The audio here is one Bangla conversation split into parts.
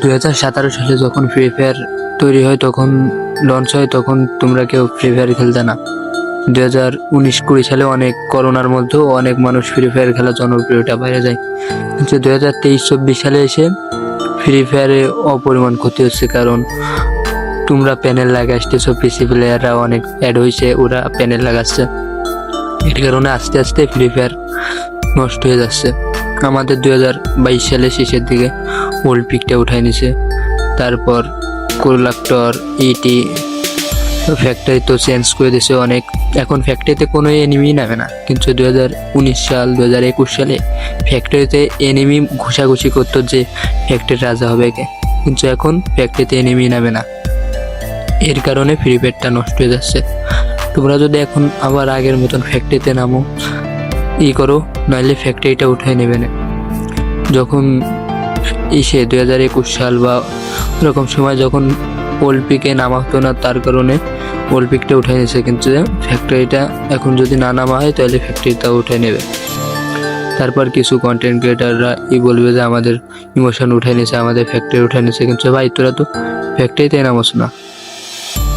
দুই হাজার সতেরো সালে যখন ফ্রি ফায়ার তৈরি হয়, তখন লঞ্চ হয়, তখন তোমরা কেউ ফ্রি ফায়ার খেলতে না। দু হাজার উনিশ কুড়ি সালে অনেক করোনার মধ্যেও অনেক মানুষ ফ্রি ফায়ার খেলার জনপ্রিয়তা বাইরে যায়। কিন্তু দুই হাজার তেইশ চব্বিশ সালে এসে ফ্রি ফায়ারে অপরিমাণ ক্ষতি হচ্ছে কারণ তোমরা প্যানেল লাগাই আসতেছো পিসি প্লেয়াররা অনেক অ্যাড হয়েছে ওরা প্যানেল লাগাচ্ছে। এর কারণে আস্তে আস্তে ফ্রি ফায়ার নষ্ট হয়ে যাচ্ছে। আমাদের দু হাজার বাইশ সালের শেষের দিকে ওল্ড পিকটা উঠাই নিছে। তারপর কোলাক্টর ইটি ফ্যাক্টরি তো চেঞ্জ করে দিয়েছে অনেক। এখন ফ্যাক্টরিতে কোনো এনিমি নামে না। কিন্তু দু হাজার উনিশ সাল দু হাজার একুশ সালে ফ্যাক্টরিতে এনিমি ঘুষাঘুষি করতো যে ফ্যাক্টরির রাজা হবে কে। কিন্তু এখন ফ্যাক্টরিতে এনিমি নামে না। এর কারণে ফ্রি নষ্ট হয়ে যাচ্ছে। তোমরা যদি এখন আবার আগের মতন ফ্যাক্টরিতে নামো ই করো, নইলে ফ্যাক্টরিটা উঠাই নেবে না। যখন ইসে দুই হাজার একুশ সাল বা ওরকম সময় যখন ওলপিকে নামা হতো না, তার কারণে ওলপিকটা উঠে নিয়েছে। কিন্তু ফ্যাক্টরিটা এখন যদি না নামা হয়, তাহলে ফ্যাক্টরিটা উঠে নেবে। তারপর কিছু কন্টেন্ট ক্রিয়েটাররা ই বলবে যে, আমাদের ইমোশন উঠে নিয়েছে, আমাদের ফ্যাক্টরি উঠে নিয়েছে। কিন্তু ভাই, তোরা তো ফ্যাক্টরিতে নামোস না।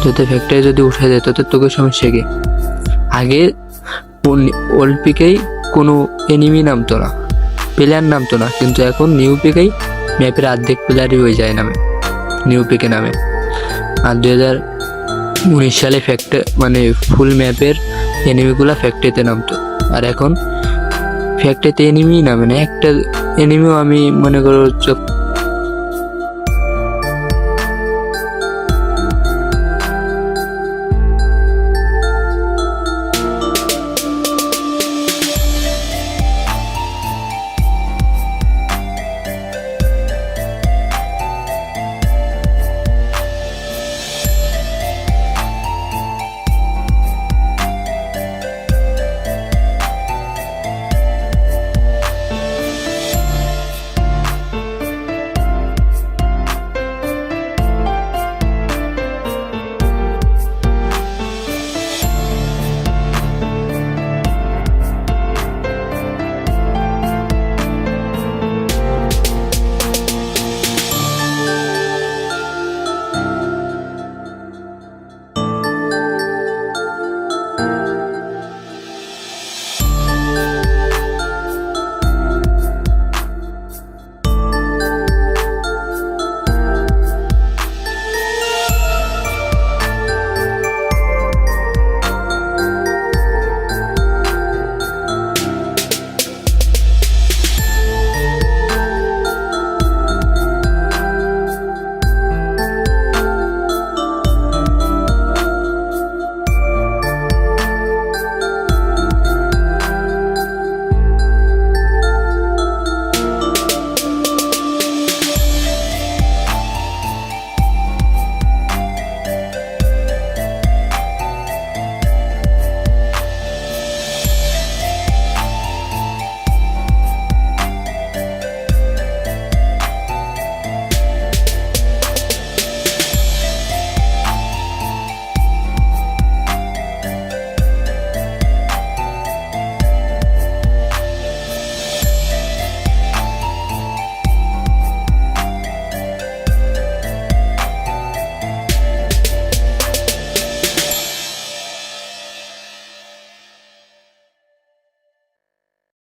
তোদের ফ্যাক্টরি যদি উঠে যেত তো তোকে সমস্যা কি? আগে ওলপিকেই কোনো এনিমি নামতো না প্লেয়ার নামতো না, কিন্তু এখন নিউ পিকেই ম্যাপের আর্ধেক প্লেয়ারই হয়ে যায় নামে নিউ পিকে নামে। আর দু হাজার উনিশ সালে ফ্যাক্টরি মানে ফুল ম্যাপের এনিমিগুলো ফ্যাক্টরিতে নামতো। আর এখন ফ্যাক্টরিতে এনিমি নামে না, একটা এনিমিও আমি মনে করো